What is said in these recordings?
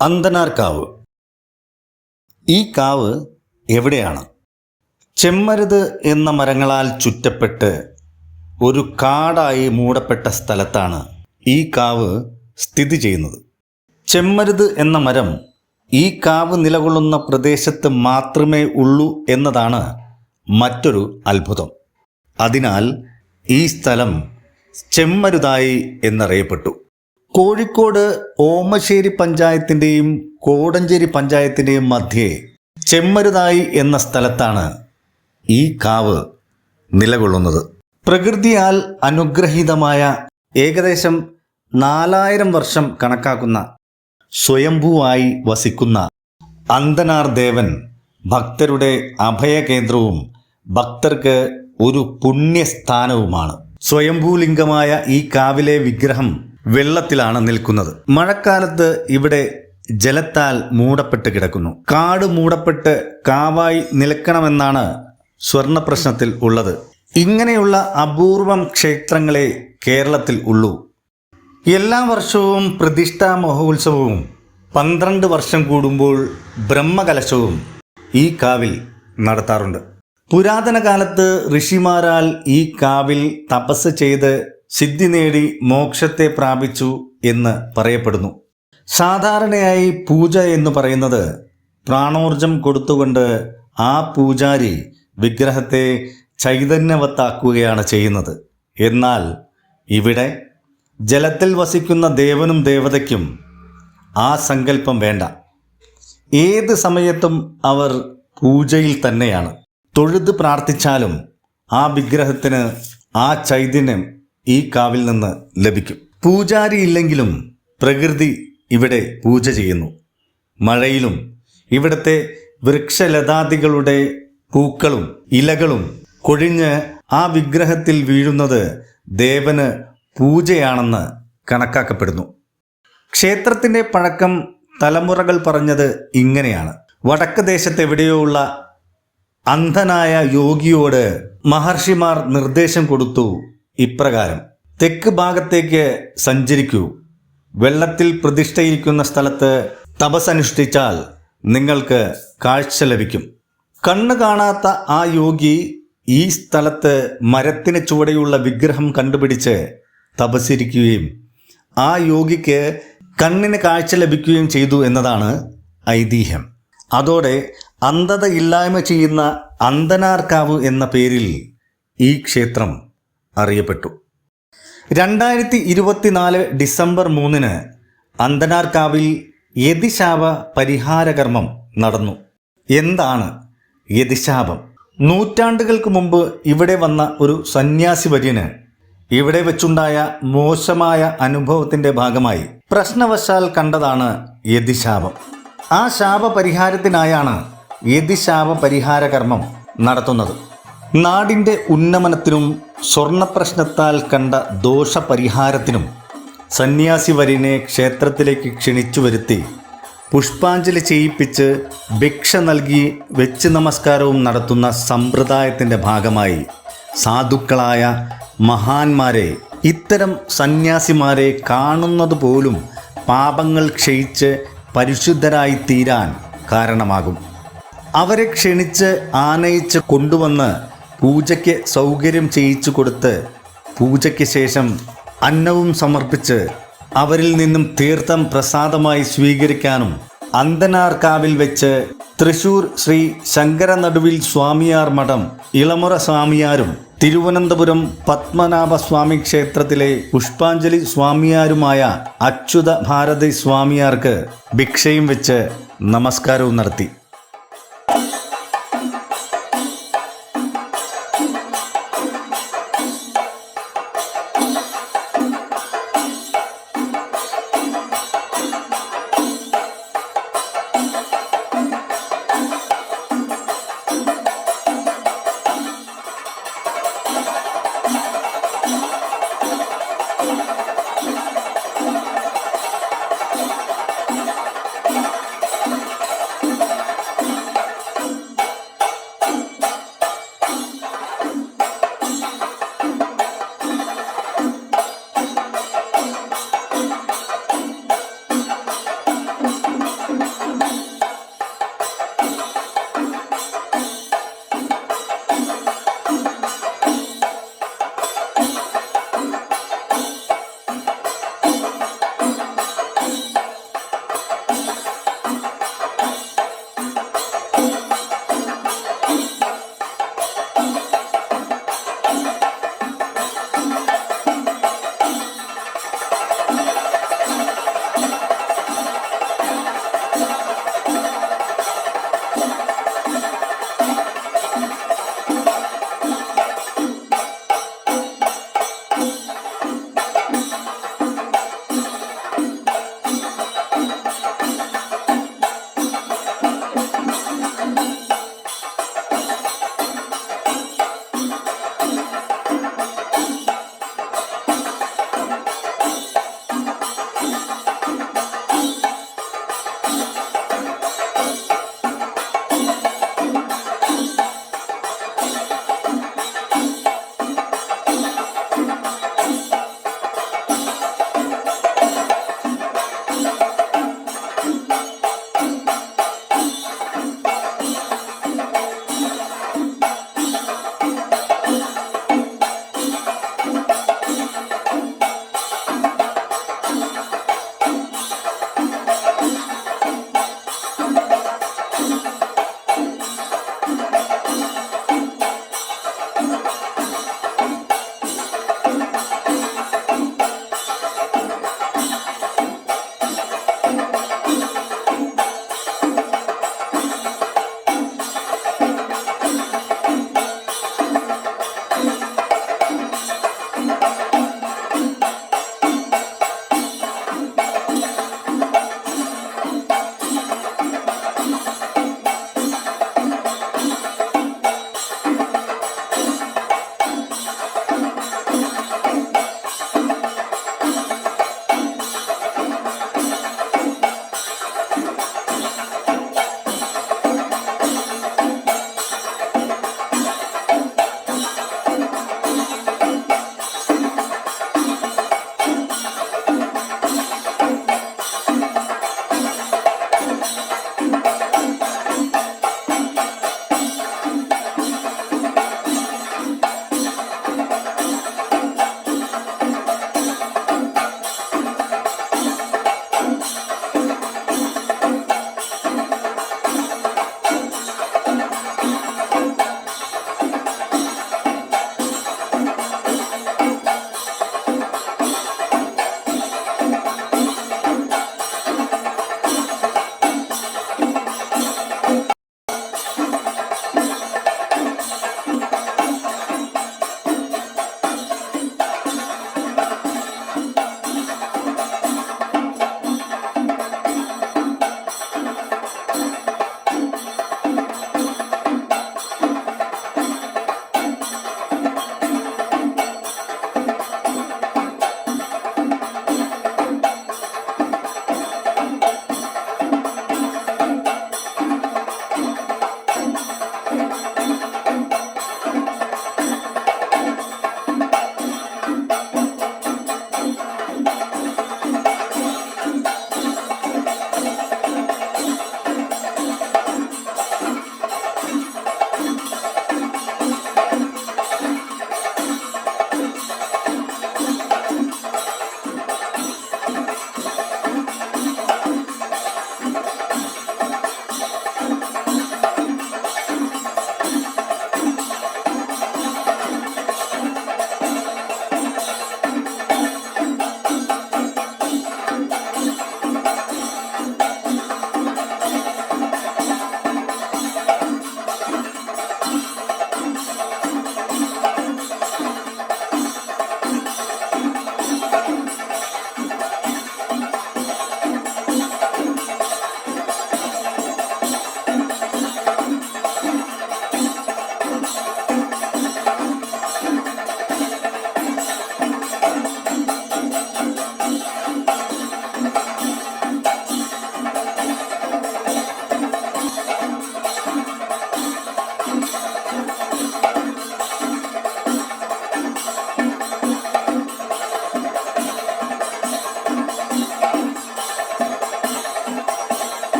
അന്തനാർ കാവ് ഈ കാവ് എവിടെയാണ്? ചെമ്മരുത് എന്ന മരങ്ങളാൽ ചുറ്റപ്പെട്ട് ഒരു കാടായി മൂടപ്പെട്ട സ്ഥലത്താണ് ഈ കാവ് സ്ഥിതി ചെയ്യുന്നത്. ചെമ്മരുത് എന്ന മരം ഈ കാവ് നിലകൊള്ളുന്ന പ്രദേശത്ത് മാത്രമേ ഉള്ളൂ എന്നതാണ് മറ്റൊരു അത്ഭുതം. അതിനാൽ ഈ സ്ഥലം ചെമ്മരുതായി എന്നറിയപ്പെട്ടു. കോഴിക്കോട് ഓമശ്ശേരി പഞ്ചായത്തിന്റെയും കോടഞ്ചേരി പഞ്ചായത്തിന്റെയും മധ്യേ ചെമ്മരുതായി എന്ന സ്ഥലത്താണ് ഈ കാവ് നിലകൊള്ളുന്നത്. പ്രകൃതിയാൽ അനുഗ്രഹീതമായ ഏകദേശം നാലായിരം വർഷം കണക്കാക്കുന്ന സ്വയംഭൂവായി വസിക്കുന്ന അന്തനാർ ദേവൻ ഭക്തരുടെ അഭയകേന്ദ്രവും ഭക്തർക്ക് ഒരു പുണ്യസ്ഥാനവുമാണ്. സ്വയംഭൂലിംഗമായ ഈ കാവിലെ വിഗ്രഹം വെള്ളത്തിലാണ് നിൽക്കുന്നത്. മഴക്കാലത്ത് ഇവിടെ ജലത്താൽ മൂടപ്പെട്ട് കിടക്കുന്നു. കാട് മൂടപ്പെട്ട് കാവായി നിൽക്കണമെന്നാണ് സ്വർണ പ്രശ്നത്തിൽ ഉള്ളത്. ഇങ്ങനെയുള്ള അപൂർവം ക്ഷേത്രങ്ങളെ കേരളത്തിൽ ഉള്ളൂ. എല്ലാ വർഷവും പ്രതിഷ്ഠാ മഹോത്സവവും പന്ത്രണ്ട് വർഷം കൂടുമ്പോൾ ബ്രഹ്മകലശവും ഈ കാവിൽ നടത്താറുണ്ട്. പുരാതന കാലത്ത് ഋഷിമാരാൽ ഈ കാവിൽ തപസ് ചെയ്ത് സിദ്ധി നേടി മോക്ഷത്തെ പ്രാപിച്ചു എന്ന് പറയപ്പെടുന്നു. സാധാരണയായി പൂജ എന്ന് പറയുന്നത് പ്രാണോർജം കൊടുത്തുകൊണ്ട് ആ പൂജാരി വിഗ്രഹത്തെ ചൈതന്യവത്താക്കുകയാണ് ചെയ്യുന്നത്. എന്നാൽ ഇവിടെ ജലത്തിൽ വസിക്കുന്ന ദേവനും ദേവതയ്ക്കും ആ സങ്കല്പം വേണ്ട. ഏത് സമയത്തും അവർ പൂജയിൽ തന്നെയാണ്. തൊഴുത് പ്രാർത്ഥിച്ചാലും ആ വിഗ്രഹത്തിന് ആ ചൈതന്യം ഈ കാവിൽ നിന്ന് ലഭിക്കും. പൂജാരി ഇല്ലെങ്കിലും പ്രകൃതി ഇവിടെ പൂജ ചെയ്യുന്നു. മഴയിലും ഇവിടത്തെ വൃക്ഷലതാദികളുടെ പൂക്കളും ഇലകളും കൊഴിഞ്ഞ് ആ വിഗ്രഹത്തിൽ വീഴുന്നത് ദേവന് പൂജയാണെന്ന് കണക്കാക്കപ്പെടുന്നു. ക്ഷേത്രത്തിന്റെ പഴക്കം തലമുറകൾ പറഞ്ഞത് ഇങ്ങനെയാണ്. വടക്ക് ദേശത്തെവിടെയോ ഉള്ള അന്ധനായ യോഗിയോട് മഹർഷിമാർ നിർദ്ദേശം കൊടുത്തു ഇപ്രകാരം തെക്ക് ഭാഗത്തേക്ക് സഞ്ചരിക്കൂ. വെള്ളത്തിൽ പ്രതിഷ്ഠയിരിക്കുന്ന സ്ഥലത്ത് തപസ്സനുഷ്ഠിച്ചാൽ നിങ്ങൾക്ക് കാഴ്ച ലഭിക്കും. കണ്ണു കാണാത്ത ആ യോഗി ഈ സ്ഥലത്ത് മരത്തിന് ചുവടെയുള്ള വിഗ്രഹം കണ്ടുപിടിച്ച് തപസ്സിരിക്കുകയും ആ യോഗിക്ക് കണ്ണിന് കാഴ്ച ലഭിക്കുകയും ചെയ്തു എന്നതാണ് ഐതിഹ്യം. അതോടെ അന്ധത ഇല്ലായ്മ ചെയ്യുന്ന അന്തനാർക്കാവ് എന്ന പേരിൽ ഈ ക്ഷേത്രം അറിയപ്പെട്ടു. രണ്ടായിരത്തി ഇരുപത്തിനാല് ഡിസംബർ മൂന്നിന് അന്തനാർക്കാവിൽ യതിശാപ പരിഹാരകർമ്മം നടന്നു. എന്താണ് യതിശാപം നൂറ്റാണ്ടുകൾക്ക് മുമ്പ് ഇവിടെ വന്ന ഒരു സന്യാസി വര്യന് ഇവിടെ വെച്ചുണ്ടായ മോശമായ അനുഭവത്തിന്റെ ഭാഗമായി പ്രശ്നവശാൽ കണ്ടതാണ് യതിശാപം ആ ശാപ പരിഹാരത്തിനായാണ് യതിശാപ പരിഹാര കർമ്മം നടത്തുന്നത്. നാടിന്റെ ഉന്നമനത്തിനും സ്വർണപ്രശ്നത്താൽ കണ്ട ദോഷപരിഹാരത്തിനും സന്യാസി വരിനെ ക്ഷേത്രത്തിലേക്ക് ക്ഷണിച്ചു വരുത്തി പുഷ്പാഞ്ജലി ചെയ്യിപ്പിച്ച് ഭിക്ഷ നൽകി വെച്ച് നമസ്കാരവും നടത്തുന്ന സമ്പ്രദായത്തിന്റെ ഭാഗമായി സാധുക്കളായ മഹാന്മാരെ ഇത്തരം സന്യാസിമാരെ കാണുന്നത് പോലും പാപങ്ങൾ ക്ഷയിച്ച് പരിശുദ്ധരായി തീരാൻ കാരണമാകും. അവരെ ക്ഷണിച്ച് ആനയിച്ച് കൊണ്ടുവന്ന് പൂജയ്ക്ക് സൗകര്യം ചെയ്യിച്ചു കൊടുത്ത് പൂജയ്ക്ക് ശേഷം അന്നവും സമർപ്പിച്ച് അവരിൽ നിന്നും തീർത്ഥം പ്രസാദമായി സ്വീകരിക്കാനും അന്തനാർക്കാവിൽ വെച്ച് തൃശൂർ ശ്രീ ശങ്കര നടുവിൽ സ്വാമിയാർ മഠം ഇളമുറ സ്വാമിയാരും തിരുവനന്തപുരം പത്മനാഭ സ്വാമി ക്ഷേത്രത്തിലെ പുഷ്പാഞ്ജലി സ്വാമിയാരുമായ അച്യുത ഭാരതി സ്വാമിയാർക്ക് ഭിക്ഷയും വെച്ച് നമസ്കാരവും നടത്തി.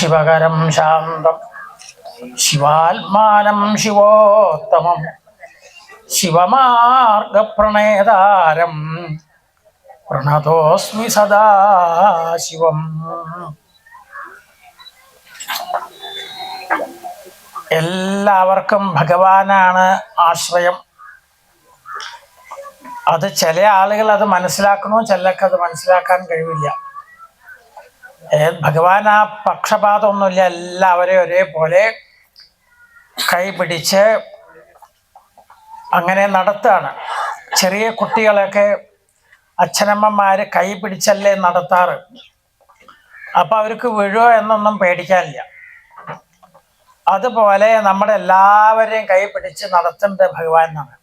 ശിവകരം ശാന്തം. ശിവാത്മാനം ശിവോത്തമം. ശിവമാർഗപ്രണേതാരം പ്രണതോസ്മി സദാ ശിവം. എല്ലാവർക്കും ഭഗവാനാണ് ആശ്രയം. അത് ചില ആളുകൾ അത് മനസ്സിലാക്കണോ ചിലർക്ക് അത് മനസ്സിലാക്കാൻ കഴിവില്ല. ഭഗവാൻ ആ പക്ഷപാതമൊന്നുമില്ല എല്ലാവരെയും ഒരേപോലെ കൈ പിടിച്ച് അങ്ങനെ നടത്തുകയാണ്. ചെറിയ കുട്ടികളൊക്കെ അച്ഛനമ്മമാർ കൈ പിടിച്ചല്ലേ നടത്താറ്? അപ്പം അവർക്ക് വീഴുമോ എന്നൊന്നും പേടിക്കാനില്ല. അതുപോലെ നമ്മുടെ എല്ലാവരെയും കൈ പിടിച്ച് നടത്തേണ്ടത് ഭഗവാൻ എന്നാണ്.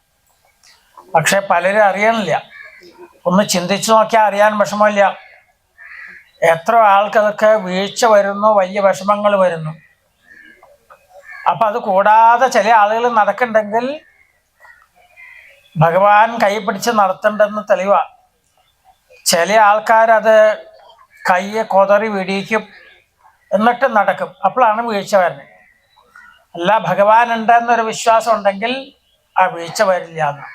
പക്ഷെ പലരും അറിയണില്ല. ഒന്ന് ചിന്തിച്ചു നോക്കിയാൽ അറിയാൻ വിഷമമില്ല. എത്ര ആൾക്കതൊക്കെ വീഴ്ച വരുന്നു വലിയ വിഷമങ്ങൾ വരുന്നു. അപ്പൊ അത് കൂടാതെ ചില ആളുകൾ നടക്കണ്ടെങ്കിൽ ഭഗവാൻ കൈപിടിച്ച് നടത്തണ്ടെന്ന് തെളിവ. ചില ആൾക്കാരത് കയ്യെ കൊതറി വിടിയിക്കും എന്നിട്ട് നടക്കും. അപ്പോഴാണ് വീഴ്ച വരുന്നത്. അല്ല ഭഗവാൻ ഉണ്ടെന്നൊരു വിശ്വാസം ഉണ്ടെങ്കിൽ ആ വീഴ്ച വരില്ല എന്ന്.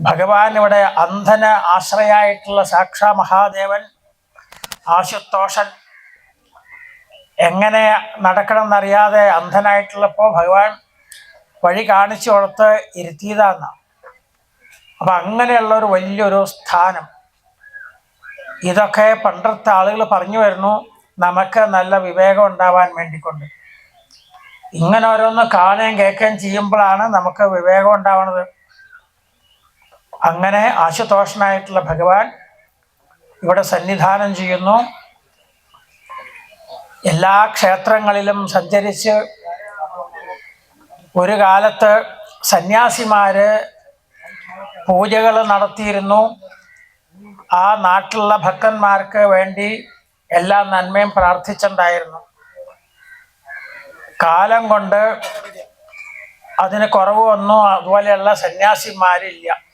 ഭഗവാൻ ഇവിടെ അന്ധന് ആശ്രയായിട്ടുള്ള സാക്ഷാ മഹാദേവൻ ആശുതോഷൻ എങ്ങനെ നടക്കണം എന്നറിയാതെ അന്ധനായിട്ടുള്ളപ്പോൾ ഭഗവാൻ വഴി കാണിച്ചു കൊടുത്ത് ഇരുത്തിയതാന്ന. അപ്പൊ അങ്ങനെയുള്ള ഒരു വലിയൊരു സ്ഥാനം. ഇതൊക്കെ പണ്ടത്തെ ആളുകൾ പറഞ്ഞു വരുന്നു നമുക്ക് നല്ല വിവേകം ഉണ്ടാവാൻ വേണ്ടിക്കൊണ്ട്. ഇങ്ങനെ ഓരോന്ന് കാണുകയും കേൾക്കുകയും ചെയ്യുമ്പോഴാണ് നമുക്ക് വിവേകം ഉണ്ടാവുന്നത് അങ്ങനെ ആശുതോഷനായിട്ടുള്ള ഭഗവാൻ ഇവിടെ സന്നിധാനം ചെയ്യുന്നു. എല്ലാ ക്ഷേത്രങ്ങളിലും സഞ്ചരിച്ച് ഒരു കാലത്ത് സന്യാസിമാർ പൂജകൾ നടത്തിയിരുന്നു. ആ നാട്ടിലുള്ള ഭക്തന്മാർക്ക് വേണ്ടി എല്ലാ നന്മയും പ്രാർത്ഥിച്ചിട്ടുണ്ടായിരുന്നു. കാലം കൊണ്ട് അതിന് കുറവ് വന്നു. അതുപോലെയുള്ള സന്യാസിമാരില്ല.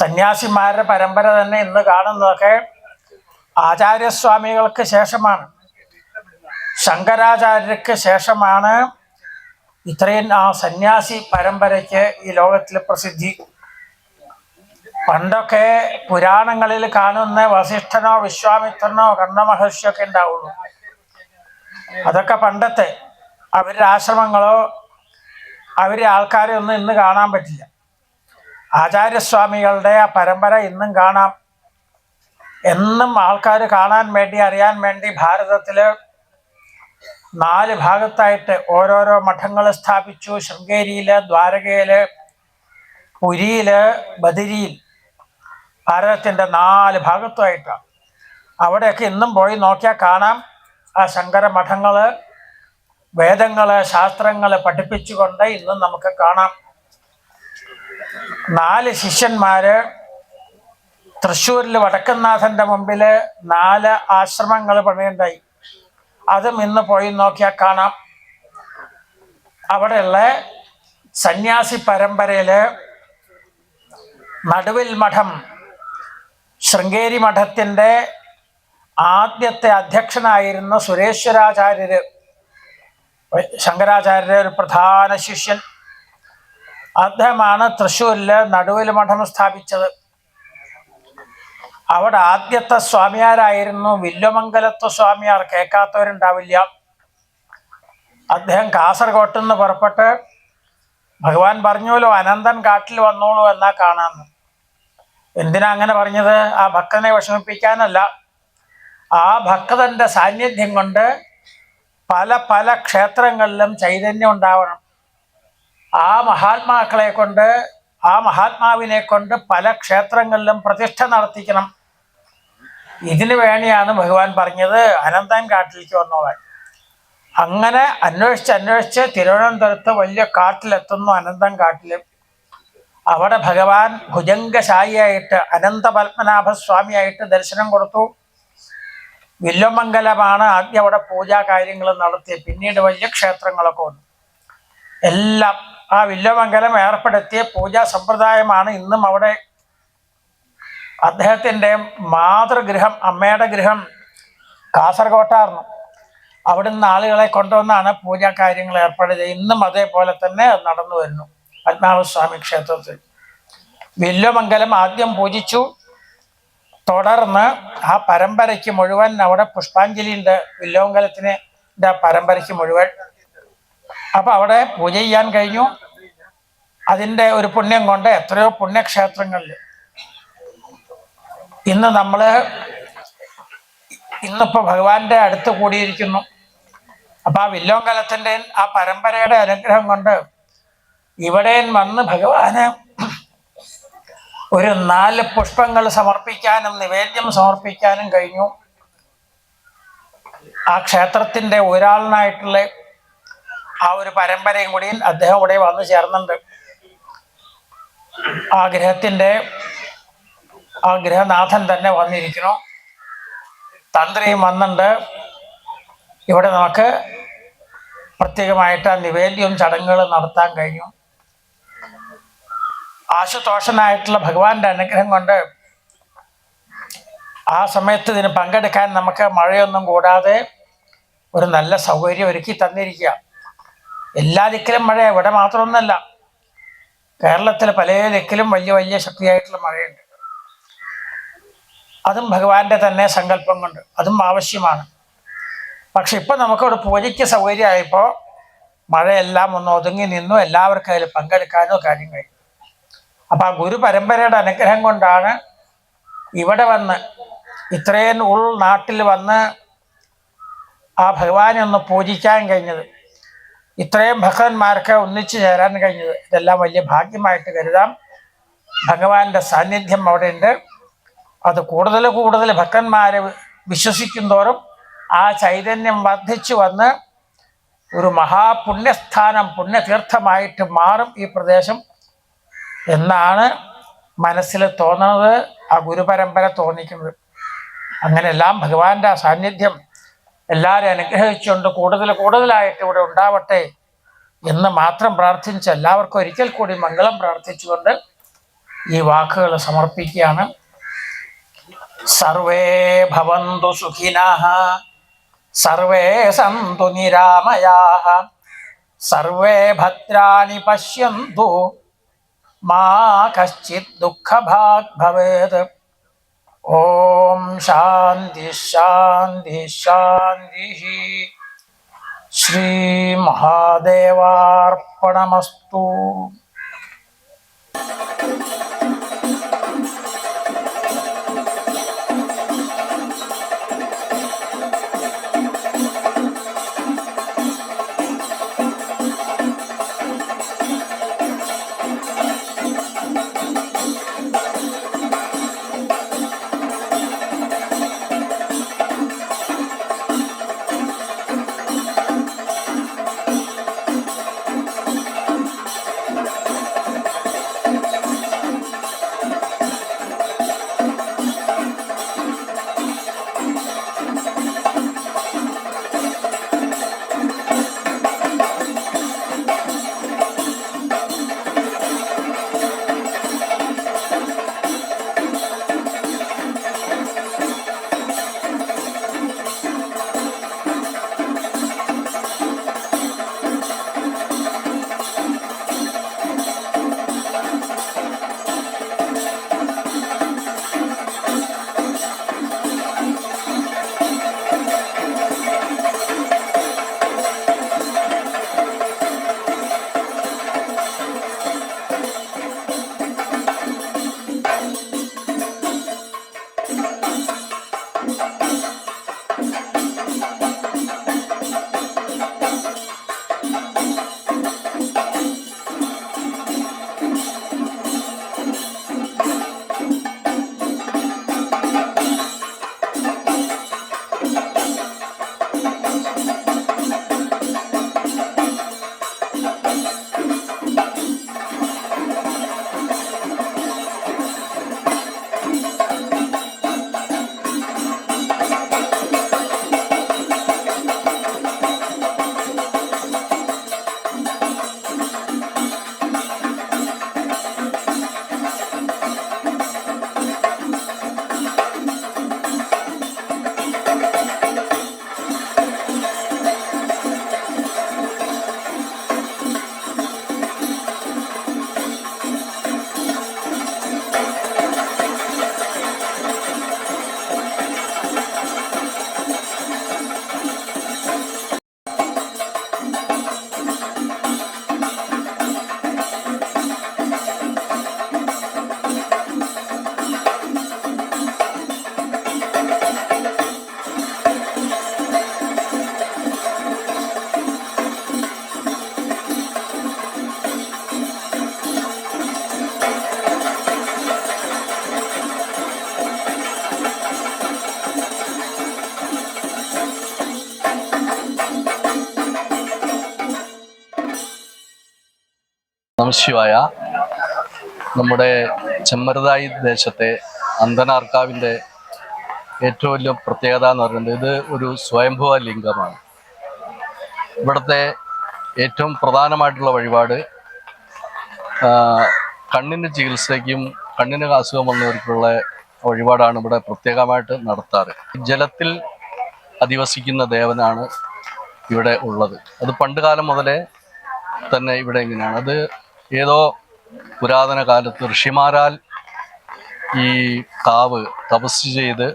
സന്യാസിമാരുടെ പരമ്പര തന്നെ ഇന്ന് കാണുന്നതൊക്കെ ആചാര്യസ്വാമികൾക്ക് ശേഷമാണ്. ശങ്കരാചാര്യർക്ക് ശേഷമാണ് ഇത്രയും ആ സന്യാസി പരമ്പരയ്ക്ക് ഈ ലോകത്തിൽ പ്രസിദ്ധി. പണ്ടൊക്കെ പുരാണങ്ങളിൽ കാണുന്ന വസിഷ്ഠനോ വിശ്വാമിത്രനോ കണ്ണമഹർഷിയൊക്കെ ഉണ്ടാവുള്ളൂ. അതൊക്കെ പണ്ടത്തെ അവരുടെ ആശ്രമങ്ങളോ അവരുടെ ആൾക്കാരെ ഒന്നും ഇന്ന് കാണാൻ പറ്റില്ല. ആചാര്യസ്വാമികളുടെ ആ പരമ്പര ഇന്നും കാണാം. എന്നും ആൾക്കാർ കാണാൻ വേണ്ടി അറിയാൻ വേണ്ടി ഭാരതത്തിൽ നാല് ഭാഗത്തായിട്ട് ഓരോരോ മഠങ്ങൾ സ്ഥാപിച്ചു. ശൃംഗേരിയിൽ ദ്വാരകയിൽ പുരിയിൽ ബദരിയിൽ. ഭാരതത്തിന്റെ നാല് ഭാഗത്തുമായിട്ടാണ്. അവിടെയൊക്കെ ഇന്നും പോയി നോക്കിയാൽ കാണാം. ആ ശങ്കര മഠങ്ങൾ വേദങ്ങൾ ശാസ്ത്രങ്ങൾ പഠിപ്പിച്ചുകൊണ്ട് ഇന്നും നമുക്ക് കാണാം. നാല് ശിഷ്യന്മാര് തൃശ്ശൂരിൽ വടക്കനാഥന്റെ മുമ്പിൽ നാല് ആശ്രമങ്ങൾ പണിയുണ്ടായി. അതും ഇന്ന് പോയി നോക്കിയാൽ കാണാം. അവിടെയുള്ള സന്യാസി പരമ്പരയിൽ നടുവിൽ മഠം ശൃംഗേരി മഠത്തിന്റെ ആദ്യത്തെ അധ്യക്ഷനായിരുന്ന സുരേശ്വരാചാര്യര്. ശങ്കരാചാര്യരുടെ ഒരു പ്രധാന ശിഷ്യൻ. അദ്ദേഹമാണ് തൃശ്ശൂരിൽ നടുവിൽ മഠം സ്ഥാപിച്ചത്. അവിടെ ആദ്യത്തെ സ്വാമിയാരായിരുന്നു വില്ലുമംഗലത്വ സ്വാമിയാർ. കേൾക്കാത്തവരുണ്ടാവില്ല. അദ്ദേഹം കാസർഗോട്ട് നിന്ന് പുറപ്പെട്ട് ഭഗവാൻ പറഞ്ഞോലോ അനന്തൻ കാട്ടിൽ വന്നോളൂ എന്നാ കാണാന്ന്. എന്തിനാ അങ്ങനെ പറഞ്ഞത്? ആ ഭക്തനെ വിഷമിപ്പിക്കാനല്ല. ആ ഭക്തന്റെ സാന്നിധ്യം കൊണ്ട് പല പല ക്ഷേത്രങ്ങളിലും ചൈതന്യം ഉണ്ടാവണം. ആ മഹാത്മാക്കളെ കൊണ്ട് ആ മഹാത്മാവിനെ കൊണ്ട് പല ക്ഷേത്രങ്ങളിലും പ്രതിഷ്ഠ നടത്തിക്കണം. ഇതിനു വേണ്ടിയാണ് ഭഗവാൻ പറഞ്ഞത് അനന്തൻ കാട്ടിലേക്ക് വന്നോളാൻ. അങ്ങനെ അന്വേഷിച്ച് അന്വേഷിച്ച് തിരുവനന്തപുരത്ത് വലിയ കാട്ടിലെത്തുന്നു അനന്തൻ കാട്ടിൽ അവിടെ ഭഗവാൻ ഭുജംഗശായിയായിട്ട് അനന്ത പത്മനാഭ സ്വാമിയായിട്ട് ദർശനം കൊടുത്തു. വില്ലമംഗലമാണ് ആദ്യം അവിടെ പൂജാ കാര്യങ്ങൾ നടത്തി പിന്നീട് വലിയ ക്ഷേത്രങ്ങളൊക്കെ വന്നു. എല്ലാം ആ വില്വമംഗലം ഏർപ്പെടുത്തിയ പൂജാ സമ്പ്രദായമാണ് ഇന്നും അവിടെ അദ്ദേഹത്തിന്റെ മാതൃഗൃഹം അമ്മയുടെ ഗൃഹം കാസർഗോട്ടായിരുന്നു അവിടുന്ന് ആളുകളെ കൊണ്ടുവന്നാണ് പൂജാ കാര്യങ്ങൾ ഏർപ്പെടുത്തിയത്. ഇന്നും അതേപോലെ തന്നെ നടന്നു വരുന്നു പത്മനാഭസ്വാമി ക്ഷേത്രത്തിൽ. വില്ലുമംഗലം ആദ്യം പൂജിച്ചു. തുടർന്ന് ആ പരമ്പരയ്ക്ക് മുഴുവൻ അവിടെ പുഷ്പാഞ്ജലിയുണ്ട്. വില്വമംഗലത്തിന് ആ പരമ്പരയ്ക്ക് മുഴുവൻ. അപ്പൊ അവിടെ പൂജ ചെയ്യാൻ കഴിഞ്ഞു. അതിന്റെ ഒരു പുണ്യം കൊണ്ട് എത്രയോ പുണ്യക്ഷേത്രങ്ങളിൽ ഇന്ന് നമ്മൾ ഇന്നിപ്പോൾ ഭഗവാന്റെ അടുത്ത് കൂടിയിരിക്കുന്നു. അപ്പൊ ആ വില്ലോങ്കലത്തിന്റെ ആ പരമ്പരയുടെ അനുഗ്രഹം കൊണ്ട് ഇവിടെ വന്ന് ഭഗവാന് ഒരു നാല് പുഷ്പങ്ങൾ സമർപ്പിക്കാനും നിവേദ്യം സമർപ്പിക്കാനും കഴിഞ്ഞു. ആ ക്ഷേത്രത്തിന്റെ ഒരാളിനായിട്ടുള്ള ആ ഒരു പരമ്പരയും കൂടി അദ്ദേഹം ഇവിടെ വന്നു ചേർന്നുണ്ട് ആ ഗൃഹത്തിന്റെ ആ ഗ്രഹനാഥൻ തന്നെ വന്നിരിക്കുന്നു. തന്ത്രിയും വന്നിട്ട് ഇവിടെ നമുക്ക് പ്രത്യേകമായിട്ട് നിവേദ്യവും ചടങ്ങുകളും നടത്താൻ കഴിഞ്ഞു. ആശുതോഷനായിട്ടുള്ള ഭഗവാന്റെ അനുഗ്രഹം കൊണ്ട് ആ സമയത്ത് ഇതിന് പങ്കെടുക്കാൻ നമുക്ക് മഴയൊന്നും കൂടാതെ ഒരു നല്ല സൗകര്യം ഒരുക്കി തന്നിരിക്കുക. എല്ലാ ദിക്കിലും മഴ ഇവിടെ മാത്രമൊന്നല്ല കേരളത്തിൽ പല ദിക്കിലും വലിയ വലിയ ശക്തിയായിട്ടുള്ള മഴയുണ്ട്. അതും ഭഗവാന്റെ തന്നെ സങ്കല്പം കൊണ്ട് അതും ആവശ്യമാണ്. പക്ഷെ ഇപ്പം നമുക്കവിടെ പൂജയ്ക്ക് സൗകര്യമായപ്പോൾ മഴയെല്ലാം ഒന്ന് ഒതുങ്ങി നിന്നു എല്ലാവർക്കും അതിൽ പങ്കെടുക്കാനോ കാര്യം കഴിയും അപ്പം ആ ഗുരു പരമ്പരയുടെ അനുഗ്രഹം കൊണ്ടാണ് ഇവിടെ വന്ന് ഇത്രയും ഉൾനാട്ടിൽ വന്ന് ആ ഭഗവാനെ ഒന്ന് പൂജിക്കാൻ കഴിഞ്ഞത്. ഇത്രയും ഭക്തന്മാർക്ക് ഒന്നിച്ചു ചേരാൻ കഴിഞ്ഞത് ഇതെല്ലാം വലിയ ഭാഗ്യമായിട്ട് കരുതാം. ഭഗവാന്റെ സാന്നിധ്യം അവിടെ ഉണ്ട് അത് കൂടുതൽ കൂടുതൽ ഭക്തന്മാരെ വിശ്വസിക്കും തോറും ആ ചൈതന്യം വർദ്ധിച്ചു വന്ന് ഒരു മഹാപുണ്യസ്ഥാനം പുണ്യതീർത്ഥമായിട്ട് മാറും ഈ പ്രദേശം എന്നാണ് മനസ്സിൽ തോന്നുന്നത് ആ ഗുരുപരമ്പര തോന്നിക്കുന്നത്. അങ്ങനെയെല്ലാം ഭഗവാന്റെ സാന്നിധ്യം എല്ലാവരും അനുഗ്രഹിച്ചുകൊണ്ട് കൂടുതൽ കൂടുതലായിട്ട് ഇവിടെ ഉണ്ടാവട്ടെ എന്ന് മാത്രം പ്രാർത്ഥിച്ച് എല്ലാവർക്കും ഒരിക്കൽ കൂടി മംഗളം പ്രാർത്ഥിച്ചുകൊണ്ട് ഈ വാക്കുകൾ സമർപ്പിക്കുകയാണ്. സർവേ ഭവന്തു സുഖിനഃ സർവേ സന്തു നിരാമയാഃ സർവേ ഭദ്രാണി പശ്യന്തു മാ കശ്ചിത് ദുഃഖഭാഗ് ഭവേത് ഓം ശാന്തി ശാന്തി ശാന്തി ശ്രീ മഹാദേവാർപ്പണമസ്തു നമശിവായ നമ്മുടെ ചെമ്മരതായി ദേശത്തെ അന്തനാർക്കാവിന്റെ ഏറ്റവും വലിയ പ്രത്യേകത എന്ന് പറയുന്നത് ഇത് ഒരു സ്വയംഭവ ലിംഗമാണ്. ഇവിടുത്തെ ഏറ്റവും പ്രധാനമായിട്ടുള്ള വഴിപാട് കണ്ണിന് ചികിത്സയ്ക്കും കണ്ണിന് അസുഖം വന്നവർക്കുള്ള വഴിപാടാണ് ഇവിടെ പ്രത്യേകമായിട്ട് നടത്താറ്. ജലത്തിൽ അധിവസിക്കുന്ന ദേവനാണ് ഇവിടെ ഉള്ളത്. അത് പണ്ട് കാലം മുതലേ തന്നെ ഇവിടെ ഇങ്ങനെയാണ്. അത് ഏതോ പുരാതന കാലത്ത് ഋഷിമാരാൽ ഈ കാവ് തപസ് ചെയ്ത്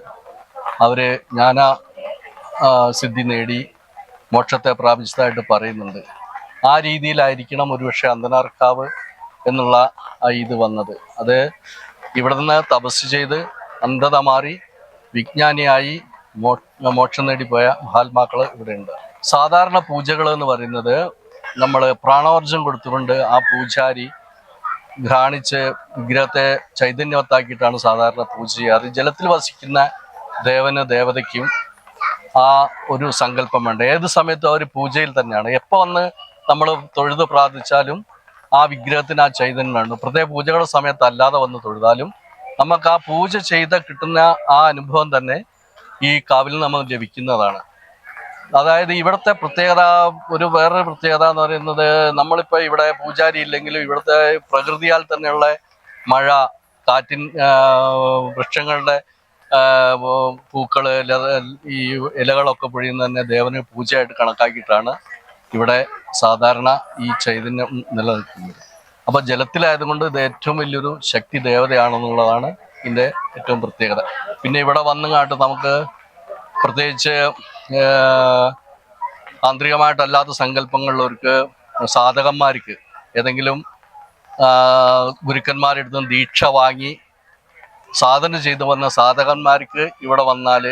അവരെ ജ്ഞാന സിദ്ധി നേടി മോക്ഷത്തെ പ്രാപിച്ചതായിട്ട് പറയുന്നുണ്ട്. ആ രീതിയിലായിരിക്കണം ഒരുപക്ഷെ അന്തനാർക്കാവ് എന്നുള്ള ഇത് വന്നത്. അത് ഇവിടെ നിന്ന് തപസ് ചെയ്ത് അന്ധത മാറി വിജ്ഞാനിയായി മോക്ഷം നേടിപ്പോയ മഹാത്മാക്കൾ ഇവിടെ ഉണ്ട് സാധാരണ പൂജകൾ എന്ന് പറയുന്നത് നമ്മൾ പ്രാണോർജം കൊടുത്തുകൊണ്ട് ആ പൂജാരി ഘ്രാണിച്ച് വിഗ്രഹത്തെ ചൈതന്യവത്താക്കിയിട്ടാണ് സാധാരണ പൂജ ചെയ്യാറ് ജലത്തിൽ വസിക്കുന്ന ദേവന് ദേവതയ്ക്കും ആ ഒരു സങ്കല്പം വേണ്ട. ഏത് സമയത്തും അവർ പൂജയിൽ തന്നെയാണ്. എപ്പോൾ വന്ന് നമ്മൾ തൊഴുത് പ്രാർത്ഥിച്ചാലും ആ വിഗ്രഹത്തിന് ആ ചൈതന്യം വേണം. പ്രത്യേക പൂജകളുടെ സമയത്ത് അല്ലാതെ വന്ന് തൊഴുതാലും നമുക്ക് ആ പൂജ ചെയ്ത കിട്ടുന്ന ആ അനുഭവം തന്നെ ഈ കാവിൽ നമ്മൾ ലഭിക്കുന്നതാണ്. അതായത് ഇവിടുത്തെ പ്രത്യേകത ഒരു വേറൊരു പ്രത്യേകത എന്ന് പറയുന്നത് നമ്മളിപ്പോൾ ഇവിടെ പൂജാരി ഇല്ലെങ്കിലും ഇവിടുത്തെ പ്രകൃതിയാൽ തന്നെയുള്ള മഴ കാറ്റിൻ വൃക്ഷങ്ങളുടെ പൂക്കൾ ഈ ഇലകളൊക്കെ പൊഴിയുന്ന തന്നെ ദേവന് പൂജയായിട്ട് കണക്കാക്കിയിട്ടാണ് ഇവിടെ സാധാരണ ഈ ചൈതന്യം നിലനിൽക്കുന്നത്. അപ്പൊ ജലത്തിലായതുകൊണ്ട് ഇത് ഏറ്റവും വലിയൊരു ശക്തി ദേവതയാണെന്നുള്ളതാണ് ഇതിന്റെ ഏറ്റവും പ്രത്യേകത. പിന്നെ ഇവിടെ വന്നുകാട്ട് നമുക്ക് പ്രത്യേകിച്ച് ആന്തരികമായിട്ടല്ലാത്ത സങ്കല്പങ്ങളിലവർക്ക് സാധകന്മാർക്ക് ഏതെങ്കിലും ഗുരുക്കന്മാരെടുത്ത് ഗുരുക്കന്മാരുടെ ദീക്ഷ വാങ്ങി സാധന ചെയ്തു വന്ന സാധകന്മാർക്ക് ഇവിടെ വന്നാൽ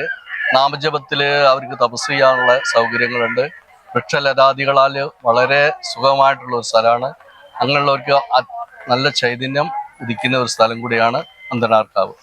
നാമജപത്തിൽ അവർക്ക് തപസ് ചെയ്യാനുള്ള സൗകര്യങ്ങളുണ്ട്. വൃക്ഷലതാദികളാൽ വളരെ സുഖമായിട്ടുള്ള ഒരു സ്ഥലമാണ്. അങ്ങനെയുള്ളവർക്ക് നല്ല ചൈതന്യം ഉദിക്കുന്ന ഒരു സ്ഥലം കൂടിയാണ് അന്തനാർക്കാവ്.